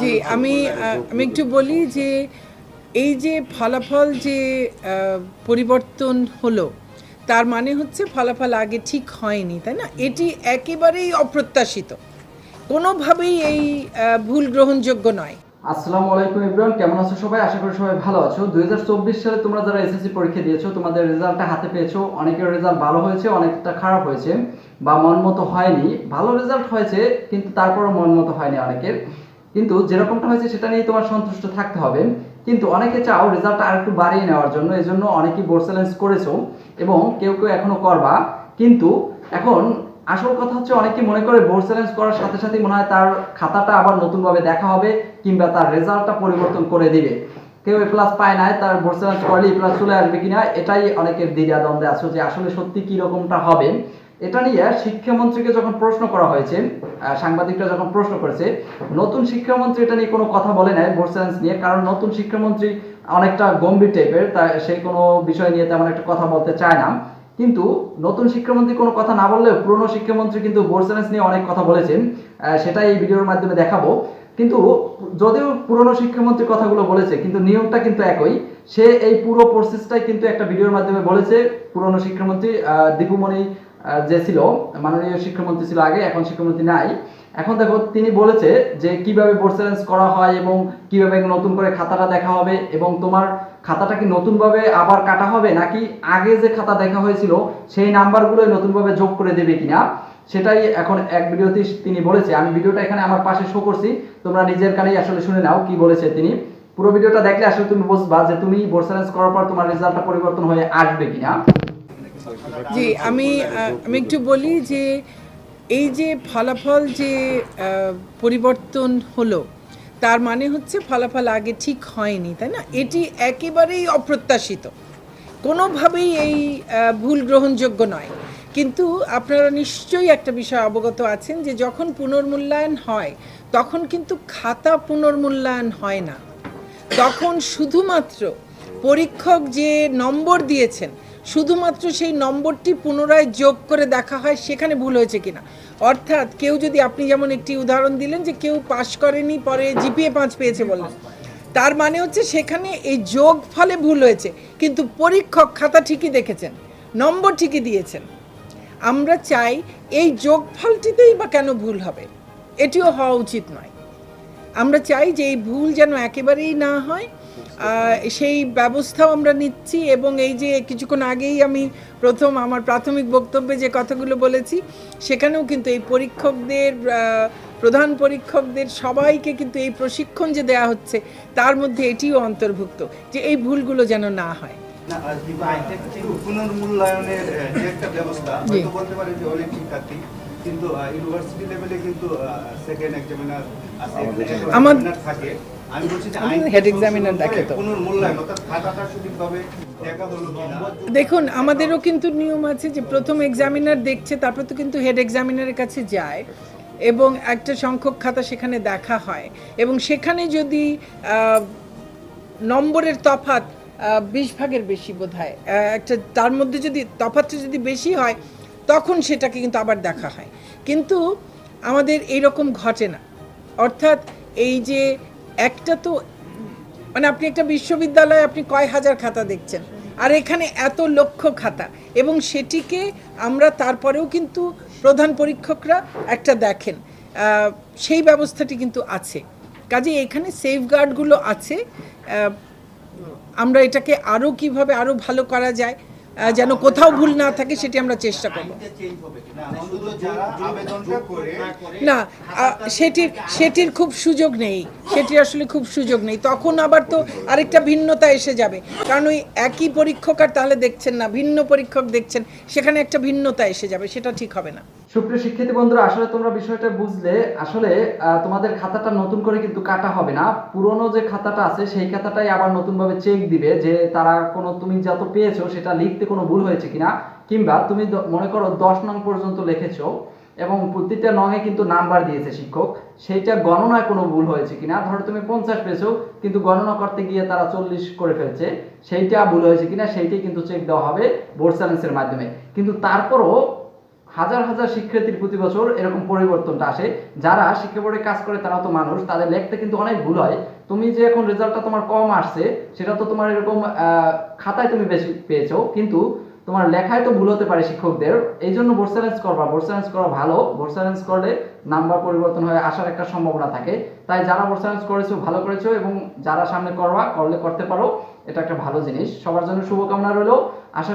জি, আমি আমি একটু বলি যে এই যে ফলাফল যে পরিবর্তন হলো, তার মানে হচ্ছে ফলাফল আগে ঠিক হয়নি, তাই না? এটি একেবারেই অপ্রত্যাশিত। কোনোভাবেই এই ভুল গ্রহণযোগ্য নয়। আসসালামু আলাইকুম ইব্রাহিম কেমন আছো সবাই? আশা করি সবাই ভালো আছো। দুই হাজার চব্বিশ সালে তোমরা যারা এসএসসি পরীক্ষা দিয়েছ, তোমাদের রেজাল্টটা হাতে পেয়েছ। অনেকের রেজাল্ট ভালো হয়েছে, অনেকটা খারাপ হয়েছে বা মন মতো হয়নি। ভালো রেজাল্ট হয়েছে, কিন্তু তারপরও মন মতো হয়নি অনেকের। কিন্তু যেরকমটা হয়েছে, সেটা নিয়ে তোমার সন্তুষ্ট থাকতে হবে। কিন্তু অনেকে চাও রেজাল্টটা আর একটু বাড়িয়ে নেওয়ার জন্য এই জন্য অনেকেই বোর্ড চ্যালেঞ্জ করেছ এবং কেউ কেউ এখনও করবা। কিন্তু এখন আসল কথা হচ্ছে অনেকে মনে করে বোর্ড চ্যালেঞ্জ করার সাথে সাথে মনে হয় তার খাতাটা আবার নতুনভাবে দেখা হবে কিংবা তার রেজাল্টটা পরিবর্তন করে দিবে। কেউ এ প্লাস পায় নাই, তার বোর্ড চ্যালেঞ্জ করলে এ প্লাস চলে আসবে কিনা, এটাই অনেকের দ্বিধা দ্বন্দ্বে আছে যে আসলে সত্যি কি রকমটা হবে। এটা নিয়ে শিক্ষামন্ত্রীকে যখন প্রশ্ন করা হয়েছে সাংবাদিকরা যখন প্রশ্ন করেছে, নতুন শিক্ষামন্ত্রী এটা নিয়ে কোনো কথা বলে নাই বোর্ড চ্যালেঞ্জ নিয়ে, কারণ নতুন শিক্ষামন্ত্রী অনেকটা গম্ভীর টাইপের তা সেই কোনো বিষয় নিয়ে তেমন একটা কথা বলতে চায় না। কিন্তু নতুন শিক্ষামন্ত্রী কোনো কথা না বললেও পুরনো শিক্ষামন্ত্রী কিন্তু বোর্ড চ্যালেঞ্জ নিয়ে অনেক কথা বলেছেন। সেটাই এই ভিডিওর মাধ্যমে দেখাবো। কিন্তু যদিও পুরনো শিক্ষামন্ত্রী কথাগুলো বলেছে, কিন্তু নিয়মটা কিন্তু একই। সে এই পুরো প্রসেসটাই কিন্তু একটা ভিডিওর মাধ্যমে বলেছে, পুরনো শিক্ষামন্ত্রী দীপুমণি যে ছিল, মাননীয় শিক্ষামন্ত্রী ছিল আগে, এখন শিক্ষামন্ত্রী নাই। এখন দেখো, তিনি বলেছে যে কীভাবে বোর্ড করা হয় এবং কীভাবে নতুন করে খাতাটা দেখা হবে এবং তোমার খাতাটা কি নতুনভাবে আবার কাটা হবে নাকি আগে যে খাতা দেখা হয়েছিল, সেই নাম্বারগুলোই নতুনভাবে যোগ করে দেবে কিনা, সেটাই এখন এক ভিডিওতে তিনি বলেছে। আমি ভিডিওটা এখানে আমার পাশে শো করছি, তোমরা নিজের কানেই আসলে শুনে নাও কি বলেছে তিনি। পুরো ভিডিওটা দেখলে আসলে তুমি বুঝবা যে তুমি বোর্ড চ্যালেঞ্জ করার পর তোমার রেজাল্টটা পরিবর্তন হয়ে আসবে কিনা। জি, আমি আমি একটু বলি যে এই যে ফলাফল যে পরিবর্তন হলো তার মানে হচ্ছে ফলাফল আগে ঠিক হয়নি, তাই না? এটি একেবারেই অপ্রত্যাশিত। কোনোভাবেই এই ভুল গ্রহণযোগ্য নয়। কিন্তু আপনারা নিশ্চয়ই একটা বিষয় অবগত আছেন যে যখন পুনর্মূল্যায়ন হয়, তখন কিন্তু খাতা পুনর্মূল্যায়ন হয় না। তখন শুধুমাত্র পরীক্ষক যে নম্বর দিয়েছেন, শুধুমাত্র সেই নম্বরটি পুনরায় যোগ করে দেখা হয়, সেখানে ভুল হয়েছে কিনা? অর্থাৎ কেউ যদি আপনি যেমন একটি উদাহরণ দিলেন যে কেউ পাশ করেনি, পরে জিপিএ পাঁচ পেয়েছে বললেন। তার মানে হচ্ছে সেখানে এই যোগ ফলে ভুল হয়েছে, কিন্তু পরীক্ষক খাতা ঠিকই দেখেছেন, নম্বর ঠিকই দিয়েছেন। আমরা চাই এই যোগফলটিতেই বা কেন ভুল হবে? এটিও হওয়া উচিত নয়। আমরা চাই যে এই ভুল যেন একেবারেই না হয় সেই ব্যবস্থাও আমরা নিচ্ছি এবং এই যে কিছুক্ষণ আগেই আমি প্রথম আমার প্রাথমিক বক্তব্যে যে কথাগুলো বলেছি সেখানেও কিন্তু এই পরীক্ষকদের প্রধান পরীক্ষকদের সবাইকে কিন্তু এই প্রশিক্ষণ যে দেয়া হচ্ছে তার মধ্যে এটিও অন্তর্ভুক্ত যে এই ভুলগুলো যেন না হয়। না, আর কিন্তু পুনর্মূল্যায়নের যে একটা ব্যবস্থা বলতে পারে যে অনেক শিক্ষার্থী কিন্তু ইউনিভার্সিটি লেভেলে কিন্তু সেকেন্ড এক্সামিনার আছে আমার- থাকে। Examiner সংশোধন দেখে তো। দেখুন আমাদেরও কিন্তু নিয়ম আছে যে প্রথম এক্সামিনার দেখছে তারপর তো কিন্তু হেড এক্সামিনারের কাছে যায় এবং একটা সংখ্যক খাতা সেখানে দেখা হয়। এবং সেখানে যদি নম্বরের তফাত বিশ ভাগের বেশি বোধ হয় একটা তার মধ্যে যদি তফাতটা যদি বেশি হয় তখন সেটাকে কিন্তু আবার দেখা হয়। কিন্তু আমাদের এইরকম ঘটে না। অর্থাৎ এই যে একটা তো মানে আপনি একটা বিশ্ববিদ্যালয়ে আপনি কয় হাজার খাতা দেখছেন? আর এখানে এত লক্ষ খাতা। এবং সেটিকে আমরা তারপরেও কিন্তু প্রধান পরীক্ষকরা একটা দেখেন। সেই ব্যবস্থাটি কিন্তু আছে। কাজে এখানে সেফগার্ডগুলো আছে। আমরা এটাকে আরও কীভাবে আরও ভালো করা যায় যেন কোথাও ভুল না থাকে সেটি আমরা চেষ্টা করব না, সেটির সেটির খুব সুযোগ নেই সেটির আসলে খুব সুযোগ নেই তখন আবার তো আরেকটা ভিন্নতা এসে যাবে কারণ ওই একই পরীক্ষক আর তাহলে দেখছেন না ভিন্ন পরীক্ষক দেখছেন সেখানে একটা ভিন্নতা এসে যাবে সেটা ঠিক হবে না সুপ্রিয় শিক্ষার্থী বন্ধুরা, আসলে তোমরা বিষয়টা বুঝলে। আসলে তোমাদের খাতাটা নতুন করে কিন্তু কাটা হবে না। পুরনো যে খাতাটা আছে, সেই খাতাটাই আবার নতুন ভাবে চেক দিবে যে তারা কোনো, তুমি যত পেয়েছ, সেটা লিখতে কোনো ভুল হয়েছে কিনা, কিংবা তুমি মনে করো দশ নং পর্যন্ত লিখেছো, এবং প্রতিটা নঙে কিন্তু নাম্বার দিয়েছে শিক্ষক, সেইটা গণনায় কোনো ভুল হয়েছে কিনা। ধরো তুমি পঞ্চাশ পেয়েছ, কিন্তু গণনা করতে গিয়ে তারা চল্লিশ করে ফেলছে, সেইটা ভুল হয়েছে কিনা, সেইটাই কিন্তু চেক দেওয়া হবে বোর্ড চ্যালেঞ্জের মাধ্যমে। কিন্তু তারপরও হাজার হাজার শিক্ষার্থীর প্রতি বছর এরকম পরিবর্তনটা আসে। যারা শিক্ষা বোর্ডে কাজ করে তারা তো মানুষ, তাদের লেখতে কিন্তু অনেক ভুল হয়। তুমি যে এখন রেজাল্টটা তোমার কম আসছে, সেটা তো তোমার এরকম খাতায় তুমি বেশি পেয়েছ, কিন্তু তোমার লেখায় তো ভুল হতে পারে শিক্ষকদের। এই জন্য বোর্ড চ্যালেঞ্জ করবা। বোর্ড চ্যালেঞ্জ করা ভালো। বোর্ড চ্যালেঞ্জ করলে নাম্বার পরিবর্তন হয়ে আসার একটা সম্ভাবনা থাকে। তাই যারা বোর্ড চ্যালেঞ্জ করেছ, ভালো করেছ এবং যারা সামনে করবা, করলে করতে পারো। এটা একটা ভালো জিনিস। সবার জন্য শুভকামনা রইল। আশা